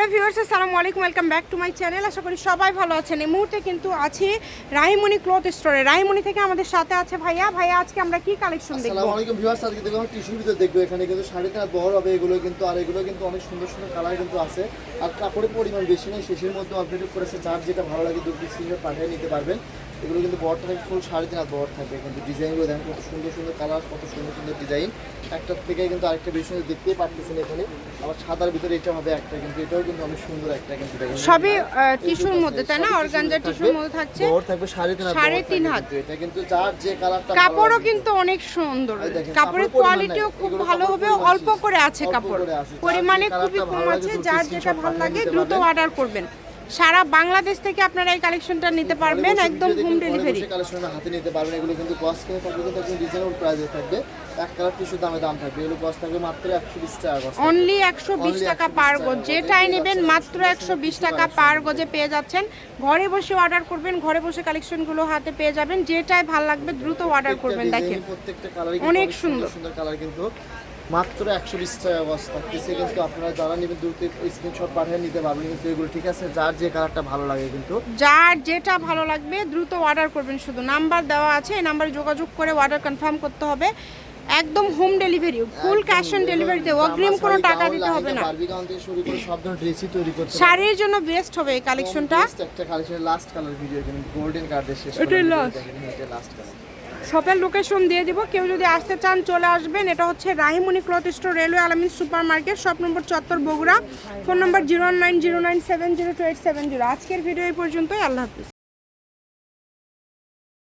Hello viewers আসসালামু আলাইকুম welcome back to my channel আশা করি সবাই ভালো আছেন। এই মুহূর্তে কিন্তু আছি রাহিমণি ক্লথ স্টোরে রাহিমণি থেকে আমাদের সাথে আছে ভাইয়া। ভাইয়া, আজকে আমরা কি কালেকশন দেখব? আসসালামু আলাইকুম ভিউয়ার্স আজকে দেখো টিস্যুর ভিতর দেখব। এখানে কিন্তু শাড়ি তার বড় হবে, এগুলো কিন্তু আর এগুলো কিন্তু অনেক সুন্দর সুন্দর কালার কিন্তু আছে। আর কাপড়ের পরিমাণ বেশি নেই, শেষের মধ্যে আপডেট করেছে যার যেটা ভালো লাগে দুটি সিঙ্গেল পাঠিয়ে নিতে পারবেন। এগুলো কিন্তু বড়টা থাকে ফুল সাড়ে তিন বড় থাকবে। কিন্তু ডিজাইনগুলো দেখেন, কত সুন্দর সুন্দর কালার কত সুন্দর সুন্দর ডিজাইন একটার থেকে কিন্তু আরেকটা বেশি দেখতেই পারতেছেন এখানে। আবার সাদার ভিতরে এটা হবে একটা, কিন্তু এটাও কিন্তু অনেক সুন্দর একটা কিন্তু সবই টিস্যুর মধ্যে তাই না? অর্গানজা টিস্যুর মধ্যে। থাকছে। বড় থাকবে সাড়ে তিন হাত সাড়ে তিন হাত। এটা কিন্তু যার যে কালারটা কাপড়ও কিন্তু অনেক সুন্দর। কাপড়ের কোয়ালিটিও খুব ভালো হবে। অল্প করে আছে কাপড়। পরিমাণে খুবই কম আছে যার যেটা ভালো লাগে দ্রুত অর্ডার করবেন। সারা বাংলাদেশ থেকে আপনারা এই কালেকশনটা নিতে পারবেন একদম হোম ডেলিভারি কালেকশন হাতে নিতে পারবেন। এগুলো কিন্তু কস্ট কিনে থাকবে কিন্তু একদম রিজনেবল প্রাইসে থাকবে। এক কালার টিস্যু দামে দাম থাকবে। এগুলো কস্ট থাকবে মাত্র একশো বিশ টাকা cost থাকবে। অনলি একশো বিশ Only টাকা 120 পার গজ। যেটাই নেবেন মাত্র সুন্দর একশো বিশ সুন্দর টাকা collection পার গজে পেয়ে যাচ্ছেন। ঘরে বসে অর্ডার করবেন ঘরে বসে কালেকশনগুলো হাতে পেয়ে যাবেন। যেটাই ভালো লাগবে দ্রুত অর্ডার করবেন দেখেন। প্রত্যেকটা কালারই অনেক সুন্দর। সুন্দর। কালার কিন্তু মাত্র একশো বিশ টাকা গজ থাকতেছে কিন্তু আপনারা যারা নেবেন দ্রুত স্ক্রিনশট পাঠিয়ে নিতে পারবেন। কিন্তু এগুলো ঠিক আছে? যার যে কালারটা ভালো লাগে কিন্তু। যার যেটা ভালো লাগবে দ্রুত অর্ডার করবেন শুধু। নাম্বার দেওয়া আছে এই নাম্বারে যোগাযোগ করে অর্ডার কনফার্ম করতে হবে। একদম home delivery full cash on ডেলিভারিতে অগ্রিম কোনো টাকা দিতে হবে না। বারবি গাউন থেকে শুরু করে সব ধরনের ড্রেসই তৈরি করতে শাড়ির জন্য বেস্ট হবে এই কালেকশনটা একটা কালেকশনের লাস্ট কালার ভিডিও কিন্তু গোল্ডেন কার্ডের শেষ এটা লাস্ট কালার শপের লোকেশন দিয়ে দিব। কেউ যদি আসতে চান, চলে আসবেন। এটা হচ্ছে Rahimoni cloth store, railway Alamin super market shop number চত্বর Bogura. Phone number zero nine zero nine seven zero two eight seven zero. আজকের ভিডিও এই পর্যন্তই, আল্লাহ হাফিজ।